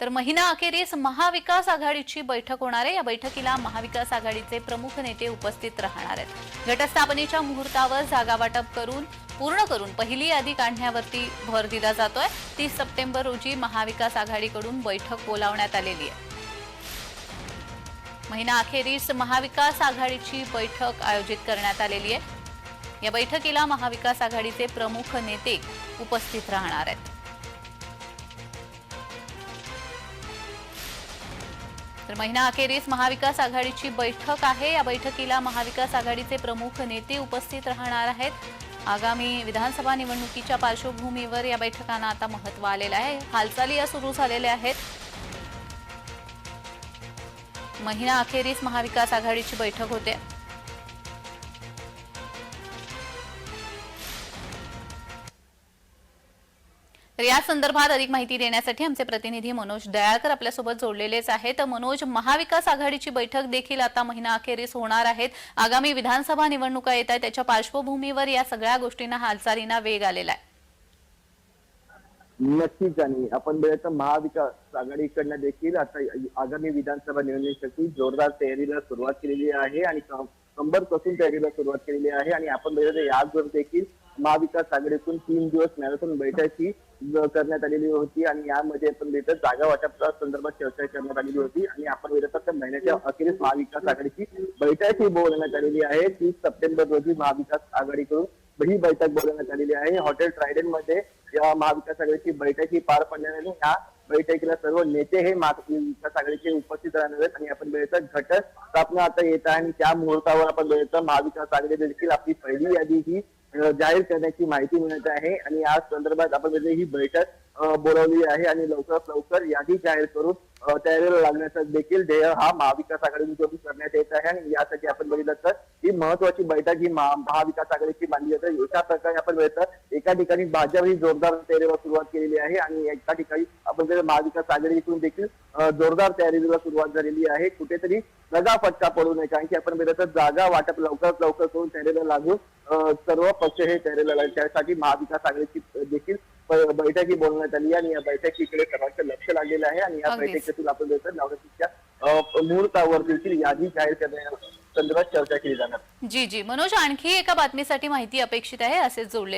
तर महिना अखेरीस महाविकास आघाडीची बैठक होणार आहे. या बैठकीला महाविकास आघाडीचे प्रमुख नेते उपस्थित राहणार आहेत. घटस्थापनेच्या मुहूर्तावर जागा वाटप करून पूर्ण करून पहिली यादी काढण्यावरती भर दिला जातोय. तीस सप्टेंबर रोजी महाविकास आघाडीकडून बैठक बोलावण्यात आलेली आहे. महिना अखेरीस महाविकास आघाडीची बैठक आयोजित करण्यात आलेली आहे. या बैठकीला महाविकास आघाडीचे प्रमुख नेते उपस्थित राहणार आहेत. तर महिना अखेरीस महाविकास आघाडीची बैठक आहे. या बैठकीला महाविकास आघाडीचे प्रमुख नेते उपस्थित राहणार आहेत. आगामी विधानसभा निवडणुकीच्या पार्श्वभूमीवर या बैठकांना आता महत्त्व आलेलं आहे. हालचाली या सुरू झालेल्या आहेत. महिना अखेरीस महाविकास आघाडीची बैठक होते. तर या संदर्भात अधिक माहिती देण्यासाठी आमचे प्रतिनिधी मनोज दयाळकर आपल्यासोबत जोडलेलेच आहेत. तर मनोज महाविकास आघाडीची बैठक देखील आता महिना अखेरीस होणार आहेत. आगामी विधानसभा निवडणुका येत आहेत. त्याच्या पार्श्वभूमीवर या सगळ्या गोष्टींना हालचालींना वेग आलेला आहे. नक्कीच आणि आपण बघायचं महाविकास आघाडीकडनं देखील आता आगामी विधानसभा निवडणुकीसाठी जोरदार तयारीला सुरुवात केलेली आहे आणि कंबर कसून तयारीला सुरुवात केलेली आहे. आणि आपण बघायचं याचबरोबर देखील महाविकास आघाडीतून तीन दिवस मॅरेथॉन बैठकी करण्यात आलेली होती आणि यामध्ये पण बघितलं जागा वाटपच्या संदर्भात चर्चा करण्यात आलेली होती. आणि आपण बघितलं महिन्याच्या अखेरीस महाविकास आघाडीची बैठक ही बोलवण्यात आलेली आहे. तीस सप्टेंबर रोजी महाविकास आघाडीकडून ही बैठक बोलवण्यात आलेली आहे. हॉटेल ट्रायडनमध्ये या महाविकास आघाडीची बैठक ही पार पडणार आहे. या बैठकीला सर्व नेते हे महाविकास आघाडीचे उपस्थित राहणार आहेत आणि आपण वेळेचा घटक स्थापना आता येत आहे आणि त्या मुहूर्तावर आपण वेळेचा महाविकास आघाडी देखील आपली पहिली यादी ही जाहीर करण्याची माहिती मिळत आहे. आणि या संदर्भात आपण बघितलं ही बैठक अं, बोलावली आहे आणि लवकरात लवकर यादी जाहीर करून तयारीला लागण्याचा देखील ध्येय हा महाविकास आघाडीकडून करण्यात येत आहे. आणि यासाठी आपण बघितलं तर ही महत्वाची बैठक ही महा- महाविकास आघाडीची मानली जाते. एका प्रकारे आपण बघितलं एका ठिकाणी भाजप ही जोरदार तयारीला सुरुवात केलेली आहे आणि एका ठिकाणी आपण महाविकास आघाडीकडून देखील जोरदार तयारीला सुरुवात झालेली आहे. कुठेतरी दगा फटका पडू नये कारण की आपण बघितलं तर जागा वाटप लवकरात लवकर करून तयारीला लागून सर्व पक्ष हे तयारीला लागले. त्यासाठी महाविकास आघाडीची देखील बैठक बोलण्यात आली आणि या बैठकीकडे सर्वांचं लक्ष लागलेलं आहे. आणि या. बैठकीतून आपण नवरात्रीच्या मुहूर्तावर देखील यादी जाहीर करण्या संदर्भात चर्चा केली जाणार. जी जी. मनोज आणखी एका बातमीसाठी माहिती अपेक्षित आहे असेच जोडले